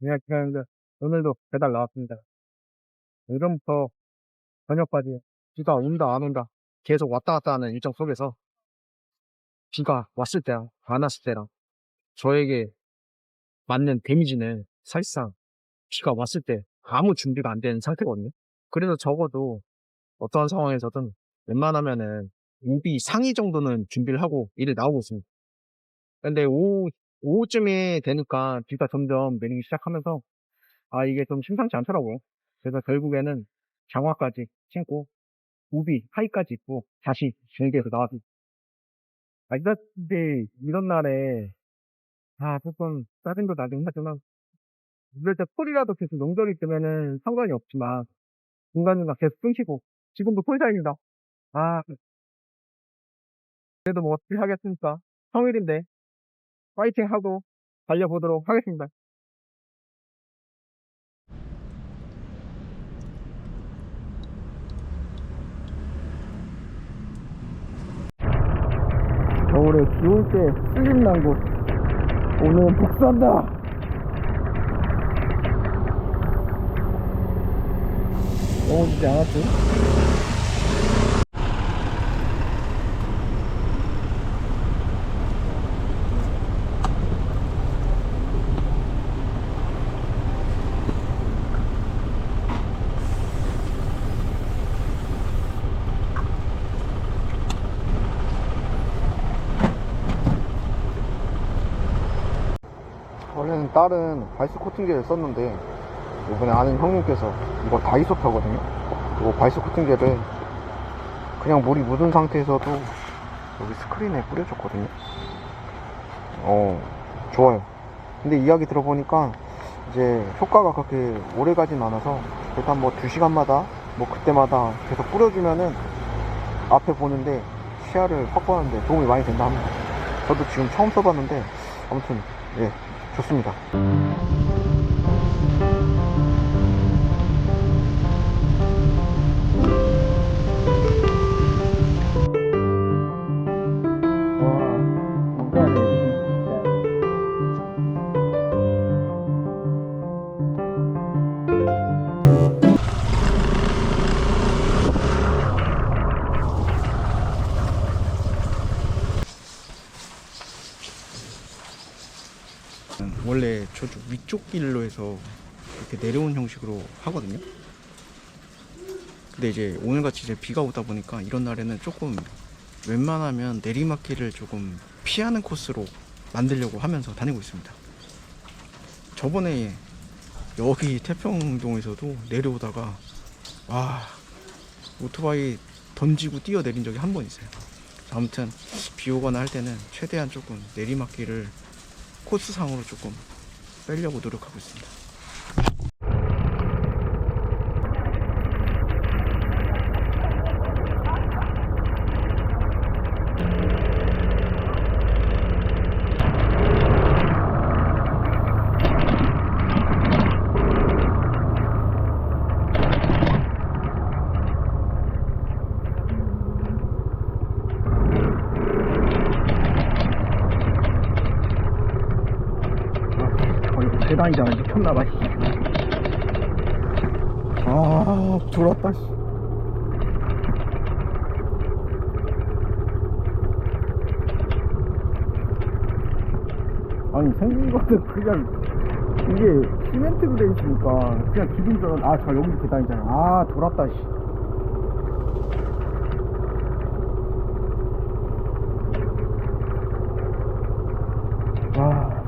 그냥 그냥 이제 오늘도 배달 나왔습니다. 이름부터 저녁까지 비가 온다 안 온다 계속 왔다 갔다 하는 일정 속에서 비가 왔을 때랑 안 왔을 때랑 저에게 맞는 데미지는 사실상 비가 왔을 때 아무 준비가 안 된 상태거든요. 그래서 적어도 어떠한 상황에서든 웬만하면은 우비 상의 정도는 준비를 하고 일을 나오고 있습니다. 근데 오후, 오후쯤에 되니까 비가 점점 내리기 시작하면서 아, 이게 좀 심상치 않더라고요. 그래서 결국에는 장화까지 신고 우비 하의까지 입고 다시 중계에서 나왔습니다. 아, 근데 이런 날에 아, 조금 짜증도 나긴 하지만 이럴 때 콜이라도 계속 명절이 뜨면은 상관이 없지만 중간중간 계속 끊기고 지금도 콜사입니다. 아, 그래도 뭐 어떻게 하겠습니까? 평일인데 파이팅 하고 달려보도록 하겠습니다. 겨울에 비올때 슬림 난 곳 오늘 복수한다 넘어지지 않았죠? 다른 바이스 코팅제를 썼는데 이번에 아는 형님께서 이거 다이소 타거든요? 이거 바이스 코팅제를 그냥 물이 묻은 상태에서도 여기 스크린에 뿌려줬거든요? 어 좋아요. 근데 이야기 들어보니까 이제 효과가 그렇게 오래 가진 않아서 일단 뭐 2시간마다 뭐 그때마다 계속 뿌려주면은 앞에 보는데 시야를 확보하는데 도움이 많이 된다 합니다. 저도 지금 처음 써봤는데 아무튼 예 좋습니다. 원래 저쪽 위쪽 길로 해서 이렇게 내려온 형식으로 하거든요. 근데 이제 오늘같이 이제 비가 오다 보니까 이런 날에는 조금 웬만하면 내리막길을 조금 피하는 코스로 만들려고 하면서 다니고 있습니다. 저번에 여기 태평동에서도 내려오다가 와 오토바이 던지고 뛰어내린 적이 한 번 있어요. 아무튼 비 오거나 할 때는 최대한 조금 내리막길을 코스상으로 조금 빼려고 노력하고 있습니다. 거의 계단이잖아 미쳤나봐. 아 졸았다 씨. 아니 생긴 것도 그냥 이게 시멘트로 돼 있으니까 그냥 기분적으로 아저 여기 계단이잖아 아 졸았다 씨 와.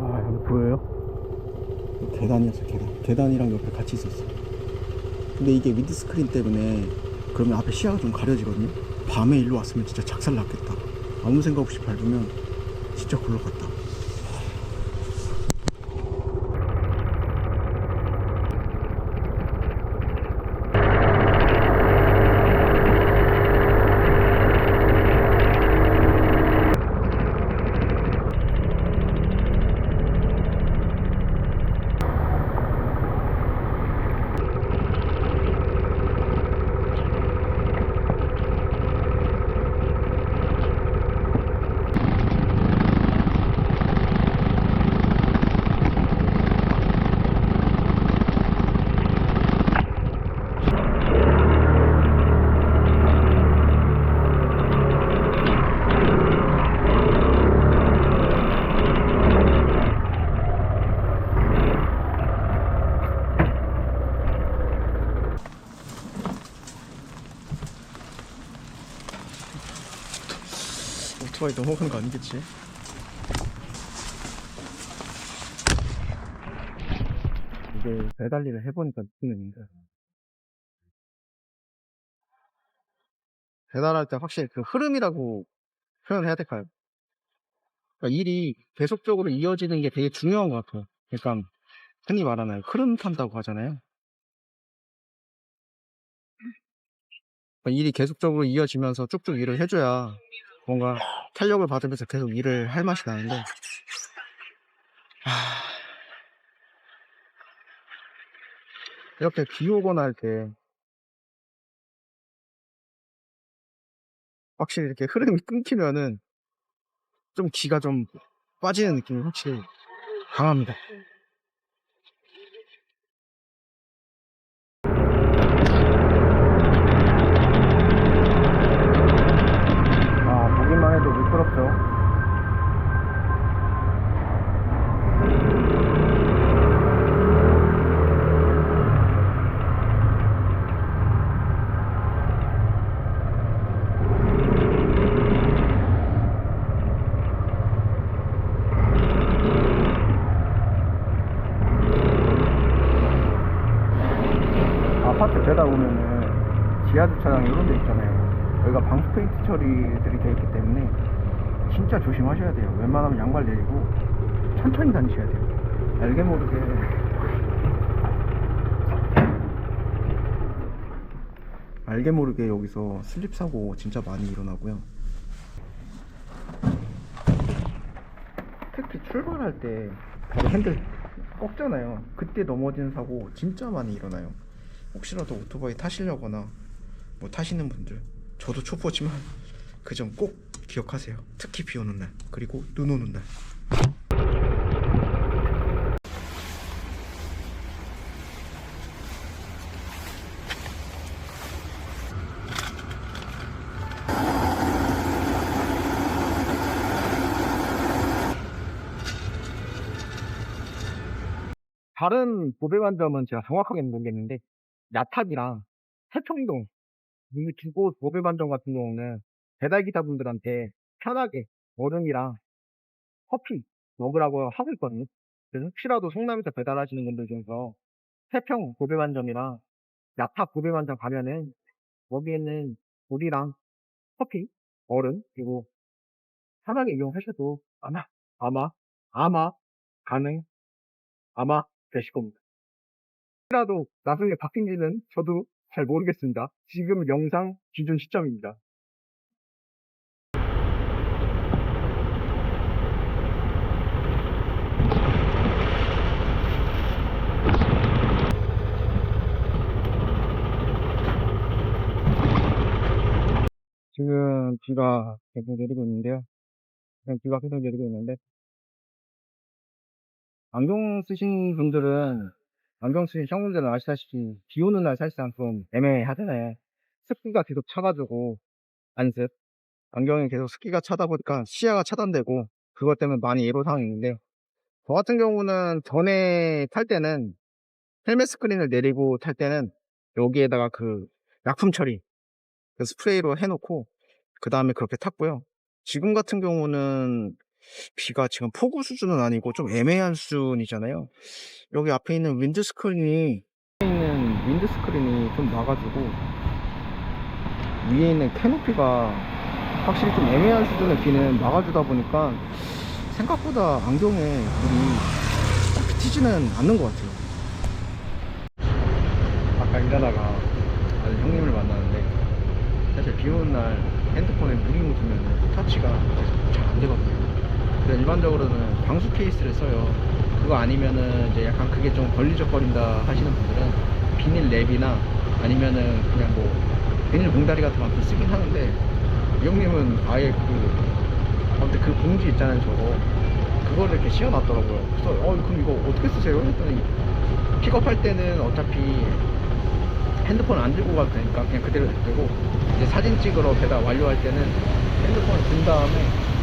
아 여기 보여요? 여기 계단이랑 옆에 같이 있었어. 근데 이게 위드 스크린 때문에 그러면 앞에 시야가 좀 가려지거든요? 밤에 일로 왔으면 진짜 작살 났겠다. 아무 생각 없이 밟으면 진짜 굴러갔다 오토바이 넘어간 거 아니겠지? 이게 배달일을 해보니까 느끼는 게 배달할 때 확실히 그 흐름이라고 표현해야 될까요? 그러니까 일이 계속적으로 이어지는 게 되게 중요한 것 같아요. 그러니까 흔히 말하는 흐름 탄다고 하잖아요. 그러니까 일이 계속적으로 이어지면서 쭉쭉 일을 해줘야 뭔가 탄력을 받으면서 계속 일을 할 맛이 나는데 하... 이렇게 비 오거나 할때 확실히 이렇게 흐름이 끊기면은 좀 기가 좀 빠지는 느낌이 확실히 강합니다. 미끄럽죠. 아파트 배달 오면은 지하 주차장 이런 데 있잖아요. 여기가 방수 페인트 처리들이 되어 있기 때문에 진짜 조심하셔야 돼요. 웬만하면 양발 내리고 천천히 다니셔야 돼요. 알게 모르게 알게 모르게 여기서 슬립 사고 진짜 많이 일어나고요. 특히 출발할 때 바로 핸들 꺾잖아요. 그때 넘어지는 사고 진짜 많이 일어나요. 혹시라도 오토바이 타시려거나 뭐 타시는 분들 저도 초보지만 그 점 꼭 기억하세요. 특히 비 오는 날 그리고 눈 오는 날. 다른 보배반점은 제가 정확하게는 모르겠는데 야탑이랑 태평동 이 두 곳 보배반점 같은 경우는 배달기사분들한테 편하게 얼음이랑 커피 먹으라고 하고 있거든요. 그래서 혹시라도 성남에서 배달하시는 분들 중에서 태평 보배반점이랑 야탑 보배반점 가면은 거기에는 물이랑 커피, 얼음 그리고 편하게 이용하셔도 아마 아마 아마 가능 아마 되실 겁니다. 혹시라도 나중에 바뀐지는 저도 잘 모르겠습니다. 지금 영상 기준 시점입니다. 지금 비가 계속 내리고 있는데요. 그냥 비가 계속 내리고 있는데 안경 쓰신 분들은 안경 쓰신 형분들은 아시다시피 비 오는 날 사실상 좀 애매하잖아요. 습기가 계속 차가지고 안습 안경이 계속 습기가 차다 보니까 시야가 차단되고 그것 때문에 많이 애로사항이 있는데요. 저 같은 경우는 전에 탈 때는 헬멧 스크린을 내리고 탈 때는 여기에다가 그 약품 처리 그 스프레이로 해놓고 그 다음에 그렇게 탔고요. 지금 같은 경우는 비가 지금 폭우 수준은 아니고 좀 애매한 수준이잖아요. 여기 앞에 있는 윈드 스크린이 앞에 있는 윈드 스크린이 좀 나가지고 위에 있는 캐노피가 확실히 좀 애매한 수준의 비는 막아주다 보니까 생각보다 안경에 물이 딱 튀지는 않는 것 같아요. 아까 일하다가 아는 형님을 만났는데 사실 비 오는 날 핸드폰에 물이 묻으면 터치가 잘 안 되거든요. 그래서 일반적으로는 방수 케이스를 써요. 그거 아니면은 이제 약간 그게 좀 걸리적거린다 하시는 분들은 비닐 랩이나 아니면은 그냥 뭐 비닐 봉다리 같은 거 아무튼 쓰긴 하는데 이 형님은 아예 그 아무튼 그 봉지 있잖아요 저거 그거를 이렇게 씌워놨더라고요. 그래서 어 그럼 이거 어떻게 쓰세요? 했더니 픽업할 때는 어차피 핸드폰 안 들고 가도 되니까 그냥 그대로 냅두고 이제 사진 찍으러 배달 완료할 때는 핸드폰을 든 다음에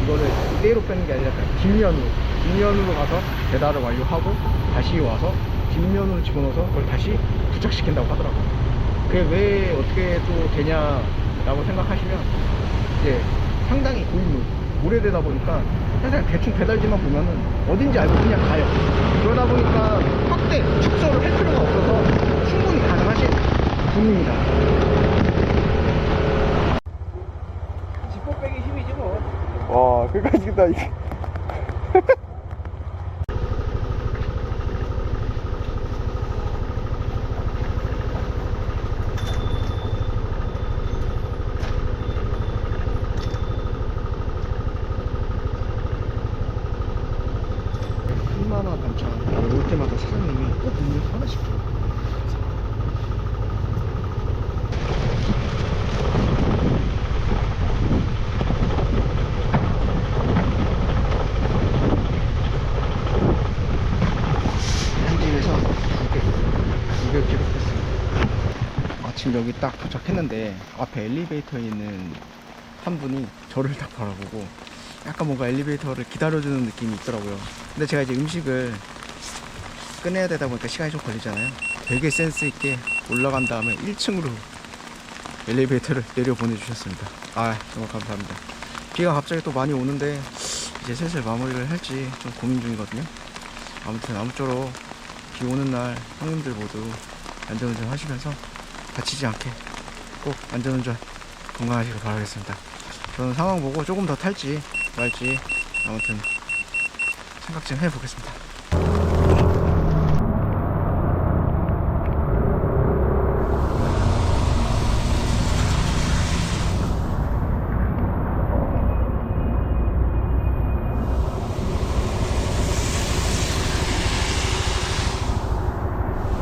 이거를 그대로 빼는 게 아니라 그냥 뒷면으로 뒷면으로 가서 배달을 완료하고 다시 와서 뒷면으로 집어넣어서 그걸 다시 부착시킨다고 하더라고요 그게 왜 어떻게 또 되냐라고 생각하시면 이제 상당히 고인물 오래되다 보니까 그냥 대충 배달지만 보면은 어딘지 알고 그냥 가요. 그러다 보니까 확대, 축소를 할 필요가 없어서 충분히 가능하신 분입니다. 지퍼백의 힘이지 뭐. 와, 끝까지 다 이게. 한마나 반찬 올 때마다 사장님이 꼭 음료 하나씩 줘요. 한 집에서 두개 200 기록했습니다. 아침 여기 딱 도착했는데 앞에 엘리베이터에 있는 한 분이 저를 딱 바라보고 약간 뭔가 엘리베이터를 기다려주는 느낌이 있더라고요. 근데 제가 이제 음식을 꺼내야 되다 보니까 시간이 좀 걸리잖아요. 되게 센스 있게 올라간 다음에 1층으로 엘리베이터를 내려 보내주셨습니다. 아 정말 감사합니다. 비가 갑자기 또 많이 오는데 이제 슬슬 마무리를 할지 좀 고민 중이거든요. 아무튼 아무쪼록 비 오는 날 형님들 모두 안전운전 하시면서 다치지 않게 꼭 안전운전 건강하시길 바라겠습니다. 저는 상황 보고 조금 더 탈지 말지 아무튼 생각 좀 해보겠습니다.